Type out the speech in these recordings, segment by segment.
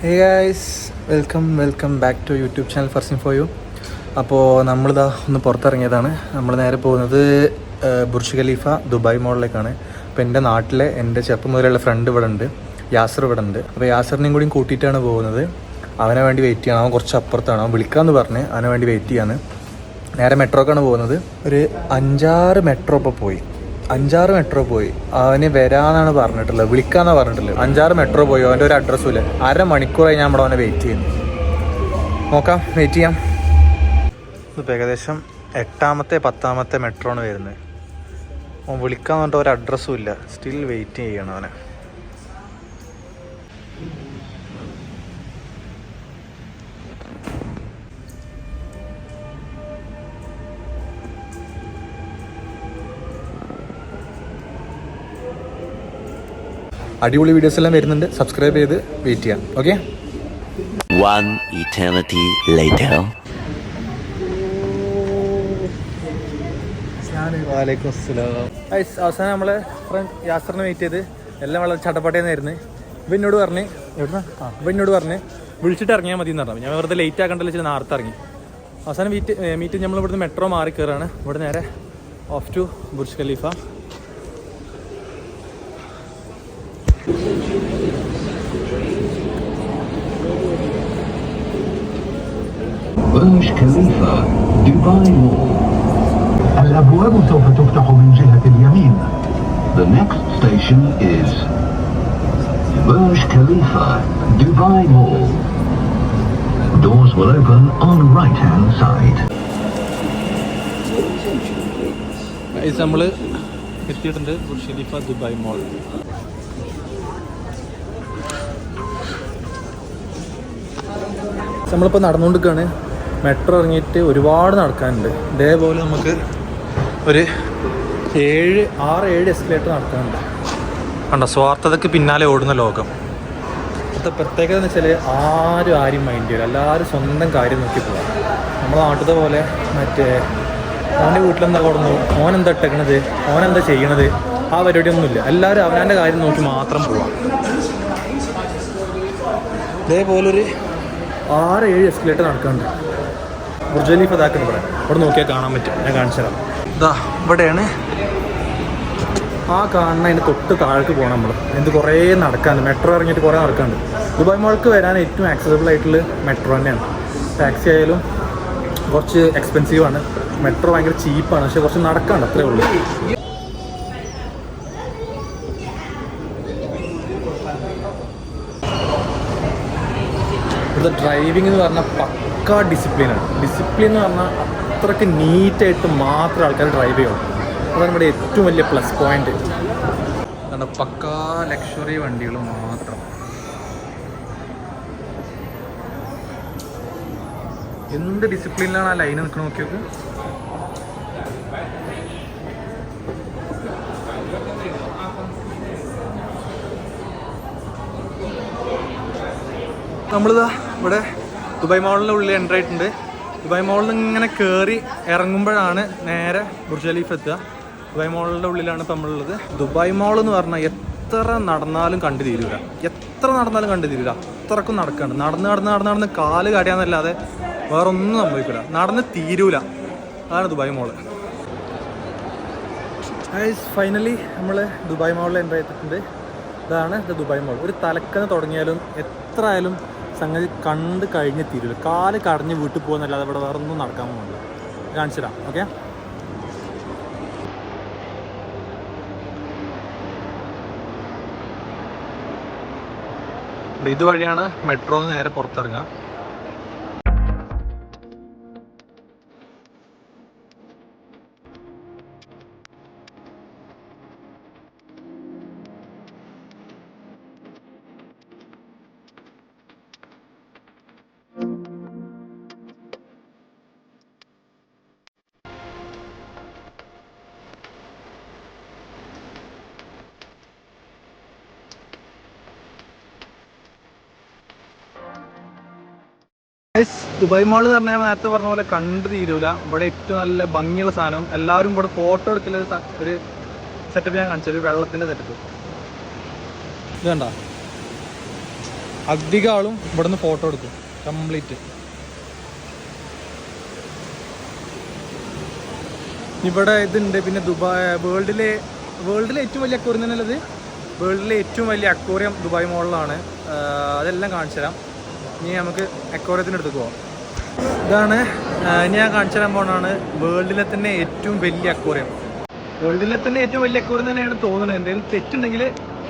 Hey guys welcome welcome back to YouTube channel Farsin for you അപ്പോൾ നമ്മളിതാ ഒന്ന് പുറത്തിറങ്ങിയതാണ്. നമ്മൾ നേരെ പോകുന്നത് ബുർജ് ഖലീഫ ദുബായ് മോളിലേക്കാണ്. അപ്പോൾ എന്റെ നാട്ടിലെ എന്റെ ചെറുപ്പം മുതലുള്ള ഫ്രണ്ട് ഇവിടെ ഉണ്ട് യാസർ ഇവിടെ ഉണ്ട് അപ്പോൾ യാസറിനെയും കൂടിയും കൂട്ടിയിട്ടാണ് പോകുന്നത്. അവനെ വേണ്ടി വെയിറ്റ് ചെയ്യണം. അവൻ കുറച്ച് അപ്പുറത്താണ്. അവൻ വിളിക്കാമെന്ന് പറഞ്ഞ് അവനെ വേണ്ടി വെയിറ്റ് ചെയ്യാണ്. നേരെ മെട്രോക്കാണ് പോകുന്നത്. ഒരു അഞ്ചാറ് മെട്രോ ഇപ്പോൾ പോയി. അഞ്ചാറ് മെട്രോ പോയി. അവന് വരാന്നാണ് പറഞ്ഞിട്ടുള്ളത്. വിളിക്കാന്നാ പറഞ്ഞിട്ടുള്ളത്. അഞ്ചാറ് മെട്രോ പോയി. അവന്റെ ഒരു അഡ്രസ്സും ഇല്ല. അര മണിക്കൂറായി ഞാൻ അവിടെ അവനെ വെയിറ്റ് ചെയ്യുന്നു. നോക്കാം. വെയിറ്റ് ചെയ്യാം. ഇപ്പം ഏകദേശം എട്ടാമത്തെ പത്താമത്തെ മെട്രോ ആണ് വരുന്നത്. അവൻ വിളിക്കാൻ പറഞ്ഞിട്ട് ഒരു അഡ്രസ്സും ഇല്ല. സ്റ്റിൽ വെയിറ്റ് ചെയ്യണം അവനെ. അടിപൊളി വീഡിയോസ് എല്ലാം വരുന്നുണ്ട്. സബ്സ്ക്രൈബ് ചെയ്ത് വെയിറ്റ് ചെയ്യാം. Okay One eternity later. അവസാനം നമ്മളെ ഫ്രണ്ട് യാസറിനെ വെയിറ്റ് ചെയ്ത്. എല്ലാം വളരെ ചട്ടപ്പാട്ടേന്നായിരുന്നു ഇവ എന്നോട് പറഞ്ഞ് എവിടുന്ന? ആ ഇവ എന്നോട് പറഞ്ഞ് വിളിച്ചിട്ട് ഇറങ്ങിയാൽ മതി എന്ന് പറഞ്ഞു. ഞാൻ വെറുതെ ലേറ്റ് ആക്കണ്ടല്ലോ വെച്ചാൽ നേരത്തെ ഇറങ്ങി. അവസാനം മീറ്റ് മീറ്റ് നമ്മൾ ഇവിടുന്ന് മെട്രോ മാറി കയറാണ് ഇവിടെ നേരെ off to Burj Khalifa برج خليفة دبي مول الأبواب سوف تفتح من جهة اليمين The next station is Burj Khalifa Dubai Mall Doors will open on right hand side ഇത് നമ്മൾ എത്തിയിട്ടുണ്ട് ബുർജ് ഖലീഫ ദുബായ് മോൾ നമ്മളിപ്പോൾ നടന്നുകൊണ്ടിരിക്കുകയാണ് മെട്രോ ഇറങ്ങിയിട്ട് ഒരുപാട് നടക്കാനുണ്ട്. ഇതേപോലെ നമുക്ക് ഒരു ഏഴ് ആറ് ഏഴ് എസ്കലേറ്റർ നടക്കാനുണ്ട്. കണ്ടോ സ്വാർത്ഥതയ്ക്ക് പിന്നാലെ ഓടുന്ന ലോകം. ഇപ്പോഴത്തെ പ്രത്യേകത എന്ന് വെച്ചാൽ ആരും ആരും മൈൻഡ് ചെയ്യില്ല എല്ലാവരും സ്വന്തം കാര്യം നോക്കി പോകാം നമ്മൾ നാട്ടിലത്തെ പോലെ മറ്റേ അവന്റെ വീട്ടിലെന്താ കൊടുന്നു? ഓൻ എന്താ ഇട്ടേക്കണത്? ഓൻ എന്താ ചെയ്യണത്? ആ പരിപാടിയൊന്നുമില്ല. എല്ലാവരും അവനാന്റെ കാര്യം നോക്കി മാത്രം പോവാം. ഇതേപോലൊരു ആറ് ഏഴ് എസ്കലേറ്റർ നടക്കാനുണ്ട്. ബുർജ് ഖലീഫ ഇതാക്കണം ഇവിടെ. ഇവിടെ നോക്കിയാൽ കാണാൻ പറ്റും. ഞാൻ കാണിച്ചു തരാം. ഇതാ ഇവിടെയാണ്. ആ കാണുന്ന അതിന്റെ തൊട്ട് താഴേക്ക് പോകണം നമ്മൾ. എന്ത് കുറേ നടക്കാണ്ട് മെട്രോ ഇറങ്ങിയിട്ട് കുറേ നടക്കാണ്ട് ദുബായ് മോൾക്ക് വരാൻ ഏറ്റവും ആക്സസിബിൾ ആയിട്ടുള്ള മെട്രോ തന്നെയാണ്. ടാക്സി ആയാലും കുറച്ച് എക്സ്പെൻസീവാണ് മെട്രോ ഭയങ്കര ചീപ്പാണ് പക്ഷെ കുറച്ച് നടക്കാണ്ട് അത്രേ ഉള്ളൂ. ഇവിടുത്തെ ഡ്രൈവിംഗ് എന്ന് പറഞ്ഞാൽ പക്കാ ഡിസിപ്ലിനാണ് ഡിസിപ്ലിൻ എന്ന് പറഞ്ഞാൽ അത്രയ്ക്ക് നീറ്റായിട്ട് മാത്രം ആൾക്കാർ ഡ്രൈവ് ചെയ്യണം. അതാണ് ഇവിടെ ഏറ്റവും വലിയ പ്ലസ് പോയിന്റ് പക്കാ ലക്ഷറി വണ്ടികൾ മാത്രം. എന്ത് ഡിസിപ്ലിനിലാണ് ആ ലൈൻ നിൽക്കണ നോക്കി നോക്ക്. നമ്മളിതാ ഇവിടെ ദുബായ് മോളിന്റെ ഉള്ളിൽ എന്റർ ആയിട്ടുണ്ട്. ദുബായ് മോളിൽ നിന്ന് ഇങ്ങനെ കയറി ഇറങ്ങുമ്പോഴാണ് നേരെ ബുർജ് ഖലീഫ് എത്തുക. ദുബായ് മോളിന്റെ ഉള്ളിലാണ് ഇപ്പം നമ്മളുള്ളത് ദുബായ് മോൾ എന്ന് പറഞ്ഞാൽ എത്ര നടന്നാലും കണ്ടു തീരൂല. എത്ര നടന്നാലും കണ്ടു തീരൂല. അത്രക്കും നടക്കാണ്ട് നടന്ന് നടന്ന് നടന്ന് നടന്ന് കാൽ കടിയാന്നല്ലാതെ വേറെ ഒന്നും സംഭവിക്കില്ല നടന്ന് തീരൂല. അതാണ് ദുബായ് മോൾ ഫൈനലി നമ്മൾ ദുബായ് മോളിൽ എന്റർ ചെയ്തിട്ടുണ്ട് ഇതാണ് ഇത് ദുബായ് മോൾ ഒരു തലക്കന്ന് തുടങ്ങിയാലും എത്ര ആയാലും സംഗതി കണ്ട് കഴിഞ്ഞ് തീരില്ല കാൽ കടഞ്ഞ് വീട്ടിൽ പോകുന്നല്ലാതെ ഇവിടെ വേറെ ഒന്നും നടക്കാൻ പോകുന്നില്ല. കാണിച്ചു ഓക്കെ? ഇതുവഴിയാണ് മെട്രോ നേരെ പുറത്തിറങ്ങുക. ദുബായ് മാൾ എന്ന് പറഞ്ഞാൽ നേരത്തെ പറഞ്ഞ പോലെ കണ്ടു തീരൂല. ഇവിടെ ഏറ്റവും നല്ല ഭംഗിയുള്ള സാധനം എല്ലാവരും ഇവിടെ ഫോട്ടോ എടുക്കുന്ന ഒരു സെറ്റപ്പ് ഞാൻ കാണിച്ചത് വെള്ളത്തിന്റെ സെറ്റപ്പ് ഇത് കണ്ട? അധികം ആളും ഇവിടെ നിന്ന് ഫോട്ടോ എടുക്കും. കംപ്ലീറ്റ് ഇവിടെ ഇതുണ്ട്. പിന്നെ ദുബായ് വേൾഡിലെ വേൾഡിലെ ഏറ്റവും വലിയ അക്വറിയം തന്നെയുള്ളത് വേൾഡിലെ ഏറ്റവും വലിയ അക്വറിയം ദുബായ് മോളിലാണ് അതെല്ലാം കാണിച്ചു തരാം ഇനി നമുക്ക് അക്വറിയത്തിന്റെ അടുത്ത് പോവാം. ഇതാണ് ഞാൻ കാണിച്ചു തരാൻ വേൾഡിലെ തന്നെ ഏറ്റവും വലിയ അക്വറിയം. വേൾഡിലെ തന്നെ ഏറ്റവും വലിയ അക്വറിയം തന്നെയാണ് തോന്നുന്നത്. എന്തെങ്കിലും തെറ്റുണ്ടെങ്കിൽ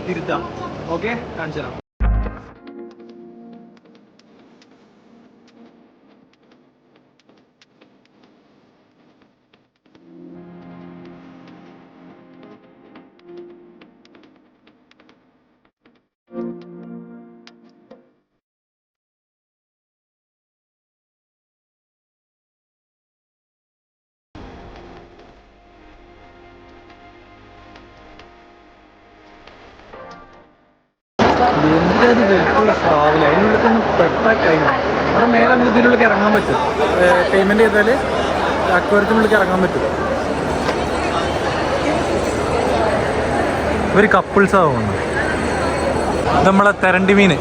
തിരുത്താം. ഓക്കെ? കാണിച്ചു തരാം. ചെയ്താൽ അക്വരത്തിനുള്ളിൽ ഇറങ്ങാൻ പറ്റും ഒരു കപ്പിൾസ് ആവുന്നു നമ്മളെ തെരണ്ടി മീന്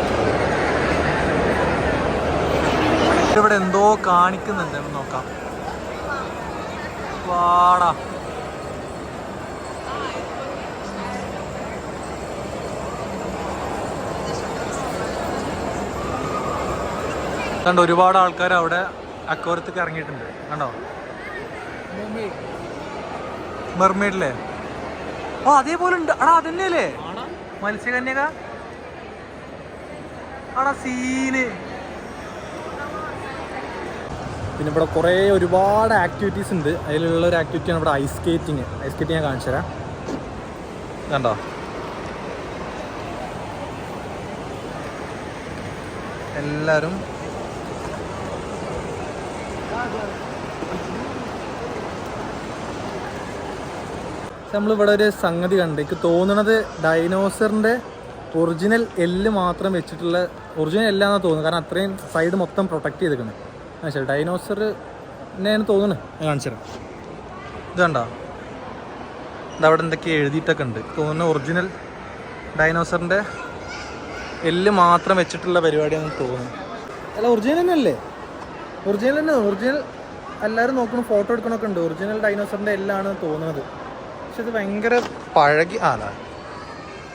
ഇവിടെ എന്തോ കാണിക്കുന്നുണ്ട് നോക്കാം. വാടാ. കണ്ടോ ഒരുപാട് ആൾക്കാർ അവിടെ അക്വരത്തേക്ക് ഇറങ്ങിയിട്ടുണ്ട്. കണ്ടോ? മെർമെയ്ഡില്ലേ ഓ അതേപോലെ ഉണ്ട്. അടാ അതന്നെയല്ലേ? മത്സ്യകന്യക? ആടാ സീന്. പിന്നെ ഇവിടെ കുറേ ഒരുപാട് ആക്ടിവിറ്റീസ് ഉണ്ട്. അതിലുള്ള ഒരു ആക്ടിവിറ്റിയാണ് ഇവിടെ ഐസ് സ്കേറ്റിങ് ഐസ് സ്കേറ്റിംഗ് ഞാൻ കാണിച്ചു തരാം. കണ്ടോ? എല്ലാവരും നമ്മളിവിടെ ഒരു സംഗതി കണ്ട്. എനിക്ക് തോന്നണത് ഡൈനോസറിന്റെ ഒറിജിനൽ എല്ല് മാത്രം വെച്ചിട്ടുള്ള ഒറിജിനൽ എല്ലാന്നാണ് തോന്നുന്നത്. കാരണം അത്രയും സൈഡ് മൊത്തം പ്രൊട്ടക്ട് ചെയ്തിരിക്കുന്നത് മനസ്സിലായി ഡൈനോസർ എന്നെയാണ് തോന്നുന്നത് ഞാൻ കാണിച്ചു തരാം. ഇത് കണ്ടോ? ഇതവിടെ എന്തൊക്കെ എഴുതിയിട്ടൊക്കെ ഉണ്ട്. തോന്നുന്ന ഒറിജിനൽ ഡൈനോസറിന്റെ എല്ല് മാത്രം വെച്ചിട്ടുള്ള പരിപാടിയാണെന്ന് തോന്നുന്നു. അല്ല ഒറിജിനൽ തന്നെയല്ലേ? ഒറിജിനൽ തന്നെ ഒറിജിനൽ എല്ലാവരും നോക്കണം ഫോട്ടോ എടുക്കണമൊക്കെ ഉണ്ട്. ഒറിജിനൽ ഡൈനോസറിന്റെ എല്ലാണ് തോന്നുന്നത് പക്ഷെ ഇത് ഭയങ്കര പഴകി ആ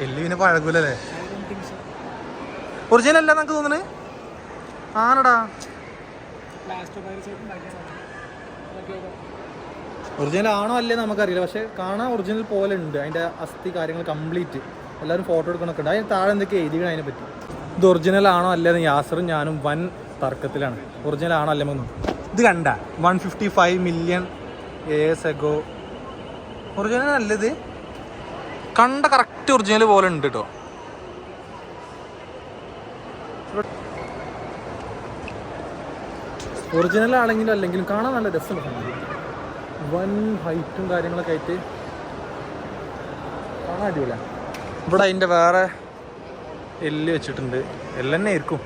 എല്ലുവിനെ പഴകൂലേ പിന്നെ പഴകൂലല്ലേ? ഒറിജിനൽ അല്ല നമുക്ക് തോന്നുന്നത് ആണടാ. ഒറിജിനൽ ആണോ അല്ലേ നമുക്കറിയില്ല. പക്ഷെ കാണാൻ ഒറിജിനൽ പോലെ ഉണ്ട്. അതിന്റെ അസ്ഥി കാര്യങ്ങൾ കംപ്ലീറ്റ് എല്ലാവരും ഫോട്ടോ എടുക്കണമൊക്കെ ഉണ്ട്. അതിന് താഴെ എന്തൊക്കെ എഴുതിക്കണം അതിനെ പറ്റി ഇത് ഒറിജിനൽ ആണോ അല്ലേന്ന് യാസറും ഞാനും വൻ തർക്കത്തിലാണ്. ഒറിജിനൽ ആണോ അല്ലേ ഇത് കണ്ട. One fifty five million years ago original അല്ലത് കണ്ട കറക്റ്റ് ഒറിജിനൽ പോലെ ഉണ്ട് കേട്ടോ ഒറിജിനൽ ആണെങ്കിലും അല്ലെങ്കിലും കാണാൻ നല്ല രസമുണ്ട്. വൻ ഹൈറ്റും കാര്യങ്ങളൊക്കെ ആയിട്ട് കാണാൻ അടിപൊളിയാണ്. ഇവിടെ അതിന്റെ വേറെ എല്ല് വെച്ചിട്ടുണ്ട്. എല്ലെന്നെ ആയിരിക്കും.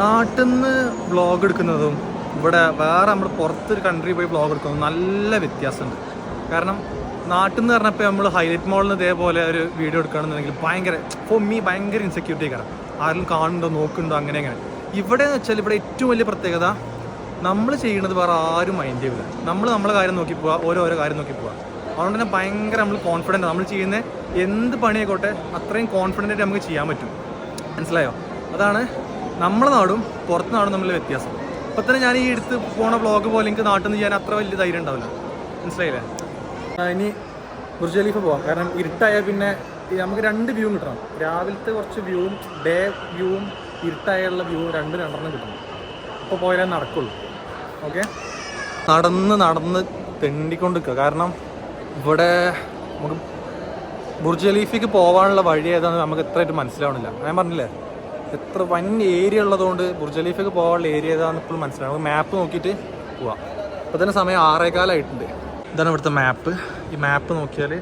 നാട്ടിൽ നിന്ന് വ്ളോഗ് എടുക്കുന്നതും ഇവിടെ വേറെ നമ്മൾ പുറത്തൊരു കൺട്രി പോയി ബ്ലോഗ് എടുക്കുന്നതും നല്ല വ്യത്യാസമുണ്ട്. കാരണം നാട്ടിൽ നിന്ന് പറഞ്ഞപ്പോൾ നമ്മൾ ഹൈലൈറ്റ് മോളിൽ നിന്ന് ഇതേപോലെ ഒരു വീഡിയോ എടുക്കുകയാണെന്നുണ്ടെങ്കിൽ ഭയങ്കര ഫോർ മീ ഭയങ്കര ഇൻസെക്യൂരിറ്റി കാരണം ആരെങ്കിലും കാണുന്നുണ്ടോ നോക്കുന്നുണ്ടോ അങ്ങനെ അങ്ങനെ. ഇവിടെ എന്ന് വെച്ചാൽ ഇവിടെ ഏറ്റവും വലിയ പ്രത്യേകത നമ്മൾ ചെയ്യുന്നത് വേറെ ആരും മൈൻഡ് ചെയ്യില്ല നമ്മൾ നമ്മളെ കാര്യം നോക്കി പോവുക ഓരോരോ കാര്യം നോക്കി പോവുക അതുകൊണ്ട് തന്നെ ഭയങ്കര നമ്മൾ കോൺഫിഡന്റ് നമ്മൾ ചെയ്യുന്ന എന്ത് പണിയായിക്കോട്ടെ അത്രയും കോൺഫിഡന്റ് ആയിട്ട് നമുക്ക് ചെയ്യാൻ പറ്റും. മനസ്സിലായോ? അതാണ് നമ്മളെ നാടും പുറത്ത് നാടും തമ്മിൽ വ്യത്യാസം. ഇപ്പം തന്നെ ഞാൻ ഈ എടുത്ത് പോണ ബ്ലോഗ് പോലെ എനിക്ക് നാട്ടിൽ നിന്ന് ചെയ്യാൻ അത്ര വലിയ ധൈര്യം ഉണ്ടാവില്ല. മനസ്സിലായില്ലേ? ഇനി ബുർജ് ഖലീഫ പോവാം. കാരണം ഇരുട്ടായാൽ പിന്നെ നമുക്ക് രണ്ട് വ്യൂ കിട്ടണം. രാവിലത്തെ കുറച്ച് വ്യൂവും ഡേ വ്യൂവും ഇരുട്ടായുള്ള വ്യൂവും രണ്ടും രണ്ടെണ്ണം കിട്ടണം. അപ്പോൾ പോയാലേ നടക്കുള്ളൂ. ഓക്കെ നടന്ന് നടന്ന് തെണ്ടിക്കൊണ്ട് നിൽക്കുക. കാരണം ഇവിടെ നമുക്ക് ബുർജ് ഖലീഫയ്ക്ക് പോകാനുള്ള വഴി ഏതാണെന്ന് നമുക്ക് എത്രയായിട്ട് മനസ്സിലാവണില്ല. ഞാൻ പറഞ്ഞില്ലേ? എത്ര വൻ ഏരിയ ഉള്ളതുകൊണ്ട് ബുർജ് പോകാനുള്ള ഏരിയ ഏതാണെന്ന് ഇപ്പോഴും മനസ്സിലാവും മാപ്പ് നോക്കിയിട്ട് പോവാം. അപ്പോൾ തന്നെ സമയം ആറേകാലമായിട്ടുണ്ട് ഇതാണ് ഇവിടുത്തെ മാപ്പ് ഈ മാപ്പ് നോക്കിയാൽ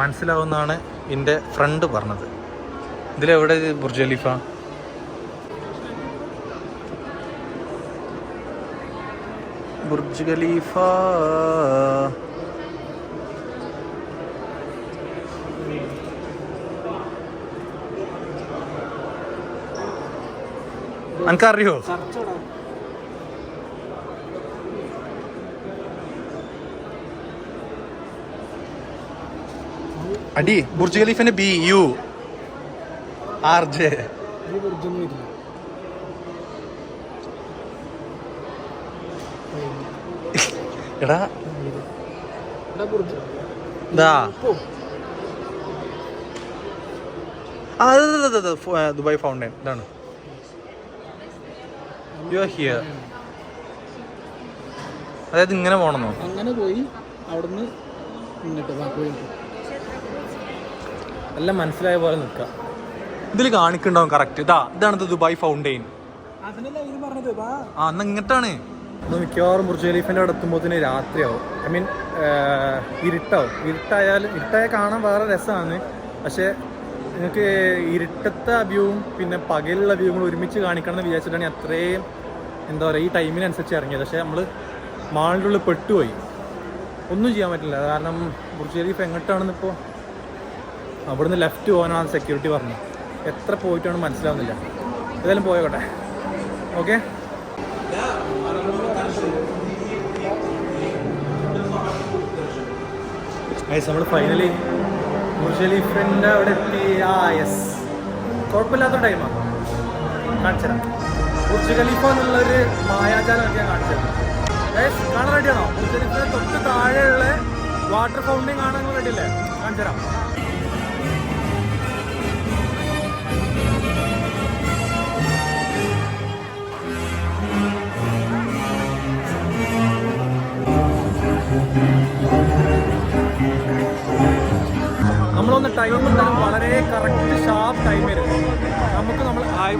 മനസ്സിലാവുന്നതാണ് എന്റെ ഫ്രണ്ട് പറഞ്ഞത്. ഇതിലെവിടെ ബുർജ് ഖലീഫ? Burj Khalifa. എനിക്കറിയോ അടി ബുർജ് ഖലീഫിന്റെ ബി യു. ആർ ജെ എടാ ദുബായ് ഫൗണ്ടൻ ഇതാണ്. യു ആർ ഹിയർ അതായത് ഇങ്ങനെ പോകണമെന്നോ അങ്ങനെ പോയി അവിടുന്ന് മുന്നിട്ട് പോയി എല്ലാം മനസ്സിലായ പോലെ നിൽക്കാം ഇതിൽ കാണിക്കുന്നുണ്ടാവും കറക്റ്റ് ഇതാ ഇതാണ് ദുബായ് ഫൗണ്ടെയിൻ ആ എന്നാ ഇങ്ങോട്ടാണ്. മിക്കവാറും ബുർജ് ഖലീഫിന്റെ അവിടെ എത്തുമ്പോഴത്തേന് രാത്രിയാവും. I mean ഇരുട്ടാവും. ഇരുട്ടായാൽ ഇരുട്ടായ കാണാൻ വേറെ രസമാണ്. പക്ഷേ നിങ്ങൾക്ക് ഇരുട്ടത്തെ വ്യൂവും പിന്നെ പകലുള്ള വ്യൂവും കൂടെ ഒരുമിച്ച് കാണിക്കണം എന്ന് വിചാരിച്ചിട്ടാണ് അത്രയും എന്താ പറയുക ഈ ടൈമിനനുസരിച്ച് ഇറങ്ങിയത്. പക്ഷേ നമ്മൾ മാളിന്റെ ഉള്ളിൽ പെട്ടുപോയി. ഒന്നും ചെയ്യാൻ പറ്റില്ല. കാരണം ബുർജ് ഖലീഫ് എങ്ങോട്ടാണെന്ന് ഇപ്പോൾ അവിടുന്ന് ലെഫ്റ്റ് പോകാനാണ് സെക്യൂരിറ്റി പറഞ്ഞു എത്ര പോയിട്ടാണ് മനസ്സിലാവുന്നില്ല. ഏതായാലും പോയോട്ടെ. ഓക്കെ നമ്മൾ ഫൈനലി ബുർജ് ഖലീഫിന്റെ അവിടെ എത്തി. ആ യെസ് കുഴപ്പമില്ലാത്ത ടൈമാണ് കാണിച്ചുതരാം. ബുർജ് ഖലീഫ എന്നുള്ളൊരു മായാജാലം ഞാൻ കാണിച്ചത്. കാണാൻ റെഡിയാണോ? ബുർജ് ഖലീഫിന്റെ തൊട്ട് താഴെയുള്ള വാട്ടർ ഫൗണ്ടൈൻ കാണാൻ റെഡിയല്ലേ? കാണിച്ചുതരാം. നമ്മളൊന്ന് ടൈം വളരെ കറക്റ്റ് ഷാർപ്പ് ടൈം വരും നമുക്ക് നമ്മൾ ആയി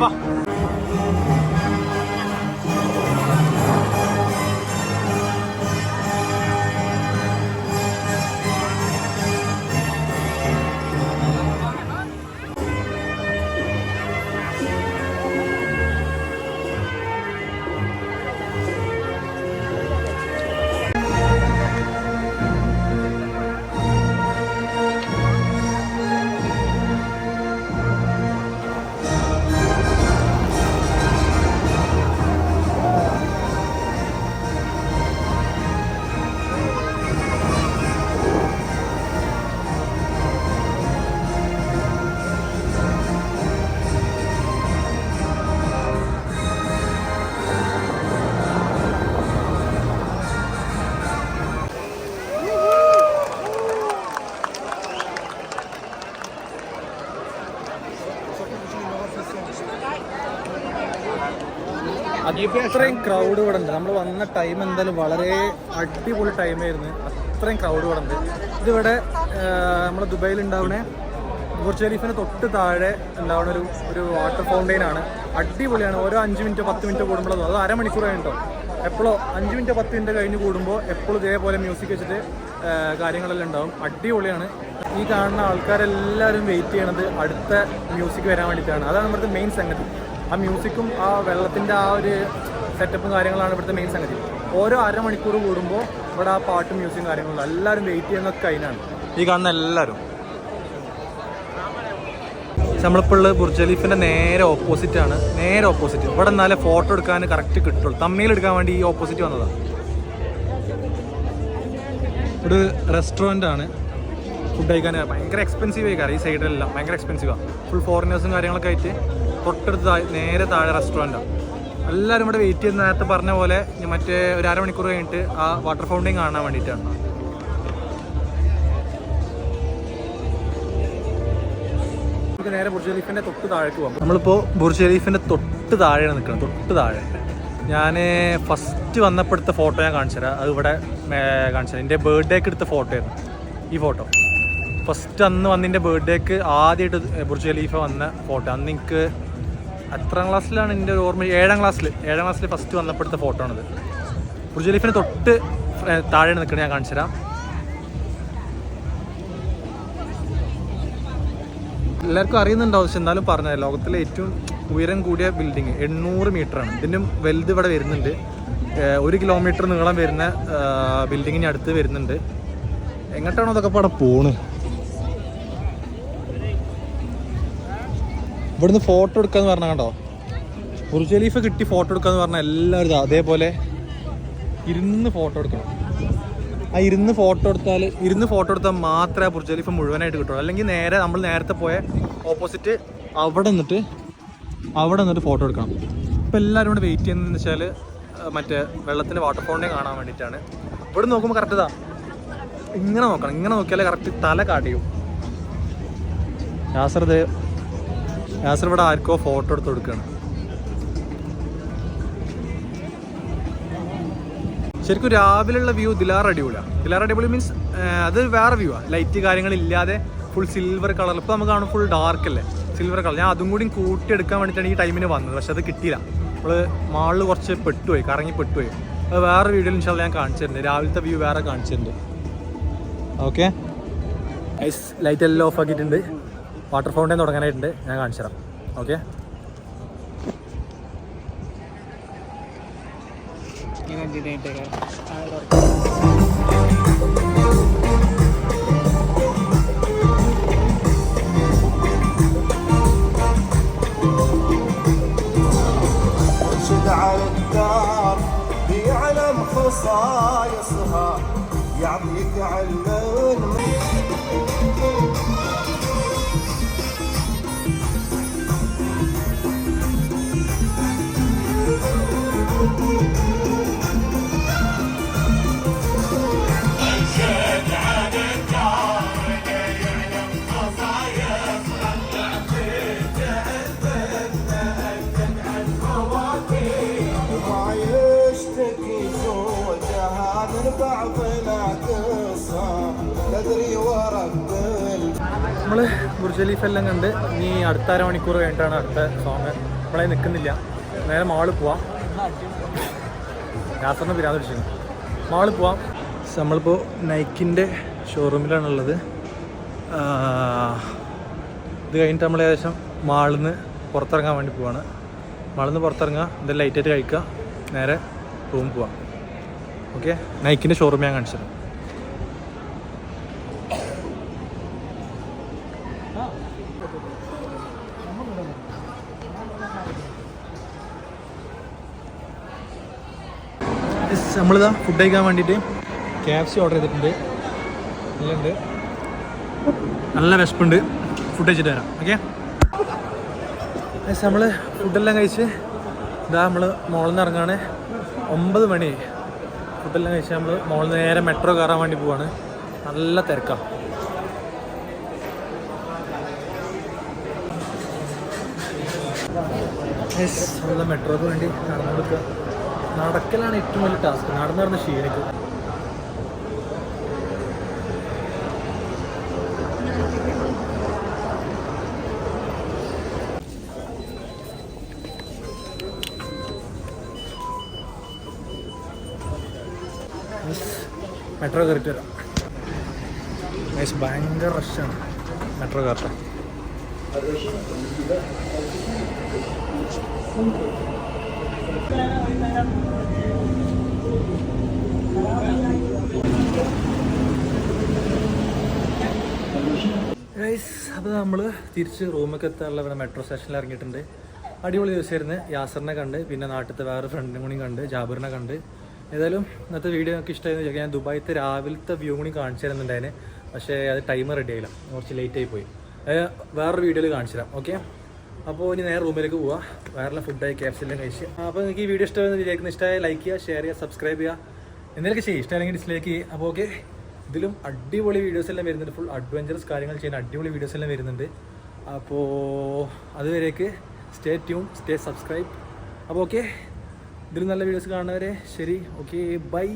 അത്രയും ക്രൗഡ് ഇവിടെ ഉണ്ട്. നമ്മൾ വന്ന ടൈം എന്തായാലും വളരെ അടിപൊളി ടൈമായിരുന്നു അത്രയും ക്രൗഡ് ഇവിടെ ഉണ്ട്. ഇതിവിടെ നമ്മൾ ദുബൈയിൽ ഉണ്ടാവുന്ന ബുർജ് ഖലീഫിന് തൊട്ട് താഴെ ഉണ്ടാവുന്ന ഒരു ഒരു വാട്ടർ ഫൗണ്ടെയിൻ ആണ്. അടിപൊളിയാണ്. ഓരോ അഞ്ച് മിനിറ്റ് പത്ത് മിനിറ്റ് കൂടുമ്പോഴോ അത് അരമണിക്കൂർ കഴിഞ്ഞിട്ടോ എപ്പോഴോ അഞ്ച് മിനിറ്റ് പത്ത് മിനിറ്റ് കഴിഞ്ഞ് കൂടുമ്പോൾ എപ്പോഴും ഇതേപോലെ മ്യൂസിക് വെച്ചിട്ട് കാര്യങ്ങളെല്ലാം ഉണ്ടാവും. അടിപൊളിയാണ്. ഈ കാണുന്ന ആൾക്കാരെല്ലാവരും വെയിറ്റ് ചെയ്യണത് അടുത്ത മ്യൂസിക് വരാൻ വേണ്ടിയിട്ടാണ്. അതാണ് നമ്മുടെ മെയിൻ സംഗതി. ആ മ്യൂസിക്കും ആ വെള്ളത്തിന്റെ ആ ഒരു സെറ്റപ്പും കാര്യങ്ങളാണ് ഇവിടുത്തെ മെയിൻ സംഗതി. ഓരോ അരമണിക്കൂർ കൂടുമ്പോൾ ഇവിടെ ആ പാട്ടും മ്യൂസിക്കും കാര്യങ്ങളും എല്ലാവരും വെയിറ്റ് ചെയ്യുന്നൊക്കെ അതിനാണ്. ഈ കാണുന്ന എല്ലാവരും നമ്മളിപ്പോൾ ഉള്ളത് ബുർജ് ഖലീഫിന്റെ നേരെ ഓപ്പോസിറ്റ് ആണ്. നേരെ ഓപ്പോസിറ്റ് ഇവിടെ എന്നാലേ ഫോട്ടോ എടുക്കാൻ കറക്റ്റ് കിട്ടുള്ളൂ. തമ്മിൽ എടുക്കാൻ വേണ്ടി ഈ ഓപ്പോസിറ്റ് വന്നതാണ് ഒരു റെസ്റ്റോറന്റ് ആണ്. ഫുഡ് കഴിക്കാൻ ഭയങ്കര എക്സ്പെൻസീവ് ആയിക്കാറ് ഈ സൈഡിലെല്ലാം ഭയങ്കര എക്സ്പെൻസീവാണ് ഫുൾ ഫോറിനേഴ്സും കാര്യങ്ങളൊക്കെ ആയിട്ട്. തൊട്ടടുത്ത് നേരെ താഴെ റെസ്റ്റോറന്റാണ് എല്ലാവരും ഇവിടെ വെയിറ്റ് ചെയ്യുന്ന നേരത്തെ പറഞ്ഞ പോലെ മറ്റേ ഒരു അരമണിക്കൂർ കഴിഞ്ഞിട്ട് ആ വാട്ടർ ഫൗണ്ടിങ് കാണാൻ വേണ്ടിയിട്ടാണ്. നേരെ ബുർജ് ഖലീഫിന്റെ തൊട്ട് താഴേക്ക് പോകാം നമ്മളിപ്പോൾ ബുർജ് ഖലീഫിന്റെ തൊട്ട് താഴെയാണ് നിൽക്കുന്നത്. തൊട്ട് താഴെ. ഞാൻ ഫസ്റ്റ് വന്നപ്പോഴത്തെ ഫോട്ടോ ഞാൻ കാണിച്ചു തരാം. അത് ഇവിടെ കാണിച്ചു തരാം. എന്റെ ബർത്ത്ഡേക്ക് എടുത്ത ഫോട്ടോ ആയിരുന്നു. ഈ ഫോട്ടോ ഫസ്റ്റ് അന്ന് വന്നിന്റെ ബർത്ത്ഡേക്ക് ആദ്യമായിട്ട് ബുർജ് ഖലീഫ വന്ന ഫോട്ടോ അന്ന് എനിക്ക് എത്രാം ക്ലാസ്സിലാണ് എന്റെ ഒരു ഓർമ്മ. ഏഴാം ക്ലാസ്സിൽ ഏഴാം ക്ലാസ്സിൽ ഫസ്റ്റ് വന്നപ്പോഴത്തെ ഫോട്ടോ ആണിത്. ബുർജ് ലൈഫിന് തൊട്ട് താഴെ നിൽക്കുന്നത് ഞാൻ കാണിച്ചു തരാം. എല്ലാവർക്കും അറിയുന്നുണ്ടാവും പക്ഷെ എന്നാലും പറഞ്ഞത് ലോകത്തിലെ ഏറ്റവും ഉയരം കൂടിയ ബിൽഡിങ് എണ്ണൂറ് ആണ്. ഇതിനും വലുത് ഇവിടെ വരുന്നുണ്ട്. ഒരു കിലോമീറ്റർ നീളം വരുന്ന ബിൽഡിങ്ങിന് അടുത്ത് വരുന്നുണ്ട്. എങ്ങോട്ടാണോ അതൊക്കെ ഇവിടെ പോണ്? ഇവിടുന്ന് ഫോട്ടോ എടുക്കാന്ന് പറഞ്ഞ കണ്ടോ? ബുർജ് കിട്ടി ഫോട്ടോ എടുക്കാന്ന് പറഞ്ഞാൽ എല്ലാവരും അതേപോലെ ഇരുന്ന് ഫോട്ടോ എടുക്കണം. ആ ഇരുന്ന് ഫോട്ടോ എടുത്താൽ ഇരുന്ന് ഫോട്ടോ എടുത്താൽ മാത്രമേ ആ ഖലീഫ മുഴുവനായിട്ട് കിട്ടുള്ളൂ. അല്ലെങ്കിൽ നേരെ നമ്മൾ നേരത്തെ പോയ ഓപ്പോസിറ്റ് അവിടെ നിന്നിട്ട് അവിടെ നിന്നിട്ട് ഫോട്ടോ എടുക്കണം. ഇപ്പം എല്ലാവരും കൂടെ വെയിറ്റ് ചെയ്യുന്നതെന്ന് വെച്ചാൽ മറ്റേ വെള്ളത്തിന്റെ വാട്ടർഫോളിനെ കാണാൻ വേണ്ടിയിട്ടാണ്. ഇവിടെ നോക്കുമ്പോൾ കറക്റ്റ് ഇതാ. ഇങ്ങനെ നോക്കണം ഇങ്ങനെ നോക്കിയാലേ കറക്റ്റ് തല കാട്ടിയും. യാസർ യാസർ ഇവിടെ ആർക്കോ ഫോട്ടോ എടുത്ത് കൊടുക്കുകയാണ് ശരിക്കും രാവിലെയുള്ള വ്യൂ ദിലാർ അടിപൊളിയാണ് ദിലാർ അടിപൊളി മീൻസ് അത് വേറെ വ്യൂ ആണ് ലൈറ്റ് കാര്യങ്ങളില്ലാതെ ഫുൾ സിൽവർ കളർ ഇപ്പോൾ നമുക്ക് കാണും ഫുൾ ഡാർക്ക് അല്ലേ? സിൽവർ കളർ ഞാൻ അതും കൂടി കൂട്ടിയെടുക്കാൻ വേണ്ടിയിട്ടാണ് ഈ ടൈമിന് വന്നത്. പക്ഷെ അത് കിട്ടിയില്ല. നമ്മൾ മാളിൽ കുറച്ച് പെട്ടുപോയി കറങ്ങി പെട്ടുപോയി അത് വേറെ വീഡിയോയിൽ ഇൻഷാല്ല ഞാൻ കാണിച്ചിട്ടുണ്ട്. രാവിലത്തെ വ്യൂ വേറെ കാണിച്ചിട്ടുണ്ട്. ഓക്കെ ലൈറ്റ് എല്ലാം ഓഫ് ആക്കിയിട്ടുണ്ട്. വാട്ടർ ഫൗണ്ടൈൻ തുടങ്ങാനായിട്ടുണ്ട് ഞാൻ കാണിച്ചു തരാം ഓക്കെ ഇങ്ങനെ എന്തിനായിട്ടൊക്കെ مرشد على الدار بيعلم خصايصها يعطيك علم നമ്മൾ ബുർജ് എല്ലാം കണ്ട് ഇനി അടുത്ത അര മണിക്കൂർ കഴിഞ്ഞിട്ടാണ് അടുത്ത സോങ് നമ്മളെ നിൽക്കുന്നില്ല നേരെ മാളിൽ പോവാം. യാത്രന്ന് പിരാന്ത് പിടിച്ചു മാളിൽ പോവാം. നമ്മളിപ്പോൾ നൈക്കിന്റെ ഷോറൂമിലാണുള്ളത് ഇത് കഴിഞ്ഞിട്ട് നമ്മൾ ഏകദേശം മാളിൽ നിന്ന് പുറത്തിറങ്ങാൻ വേണ്ടി പോവാണ്. മാളിൽ നിന്ന് പുറത്തിറങ്ങുക എന്തെങ്കിലും ലൈറ്റായിട്ട് കഴിക്കുക. നേരെ റൂം പോവാം. ഓക്കെ നൈക്കിന്റെ ഷോറൂം ഞാൻ കാണിച്ചു തരാം യെസ് നമ്മളിതാ ഫുഡ് കഴിക്കാൻ വേണ്ടിയിട്ട് കെ എഫ് സി ഓർഡർ ചെയ്തിട്ടുണ്ട്. എല്ലാം ഉണ്ട് നല്ല വിശപ്പുണ്ട്. ഫുഡ് കഴിച്ചിട്ട് വരാം. ഓക്കെ നമ്മൾ ഫുഡെല്ലാം കഴിച്ച് ഇതാ നമ്മൾ മോളിൽ നിന്ന് ഇറങ്ങാണ്. ഒമ്പത് മണി. ഫുഡെല്ലാം കഴിച്ച് നമ്മൾ മോളിൽ നിന്ന് നേരെ മെട്രോ കയറാൻ വേണ്ടി പോവാണ്. നല്ല തിരക്കാണ് മെട്രോക്ക് വേണ്ടി നടന്നെടുക്കുക നടക്കലാണ് ഏറ്റവും വലിയ ടാസ്ക് നടന്ന് നടന്ന് ക്ഷീണിക്കും. മെട്രോ കയറിട്ട് വരാം. ഭയങ്കര റഷാണ് മെട്രോ കയറട്ടെ. അപ്പോൾ നമ്മൾ തിരിച്ച് റൂമൊക്കെ എത്താനുള്ള ഇവിടെ മെട്രോ സ്റ്റേഷനിൽ ഇറങ്ങിയിട്ടുണ്ട്. അടിപൊളി ദിവസമായിരുന്നു യാസറിനെ കണ്ട് പിന്നെ നാട്ടിലത്തെ വേറെ ഫ്രണ്ടിനും കൂടി കണ്ട് ജാബിറിനെ കണ്ട്. ഏതായാലും ഇന്നത്തെ വീഡിയോ നമുക്ക് ഇഷ്ടമായിരുന്നു ചോദിക്കാൻ ഞാൻ ദുബായിത്തെ രാവിലത്തെ വ്യൂ കൂടി കാണിച്ചു തരുന്നുണ്ടായിരുന്നു പക്ഷേ അത് ടൈം റെഡി ആയില്ല. കുറച്ച് ലേറ്റായി പോയി. വേറൊരു വീഡിയോയിൽ കാണിച്ചു തരാം. ഓക്കെ അപ്പോൾ ഇനി നേരെ റൂമിലേക്ക് പോവാം. വേറെ ഫുഡായി ക്യാപ്സിലും കഴിച്ച്. അപ്പോൾ നിങ്ങൾക്ക് ഈ വീഡിയോ ഇഷ്ടമായെന്ന് വിചാരിക്കുന്ന ഇഷ്ടമായ ലൈക്ക് ചെയ്യുക ഷെയർ ചെയ്യുക സബ്സ്ക്രൈബ് ചെയ്യുക. എന്തെങ്കിലും ചെയ്യും. ഇഷ്ടമല്ലെങ്കിൽ ഡിസ്ലൈക്ക് ചെയ്യുക. അപ്പോൾ ഓക്കെ ഇതിലും അടിപൊളി വീഡിയോസ് എല്ലാം വരുന്നുണ്ട്. ഫുൾ അഡ്വഞ്ചറസ് കാര്യങ്ങൾ ചെയ്യുന്ന അടിപൊളി വീഡിയോസ് എല്ലാം വരുന്നുണ്ട്. അപ്പോൾ അതുവരേക്ക് സ്റ്റേ ട്യൂൺ സ്റ്റേ സബ്സ്ക്രൈബ് അപ്പോൾ ഓക്കെ ഇതിലും നല്ല വീഡിയോസ് കാണുന്നവരെ ശരി. Okay bye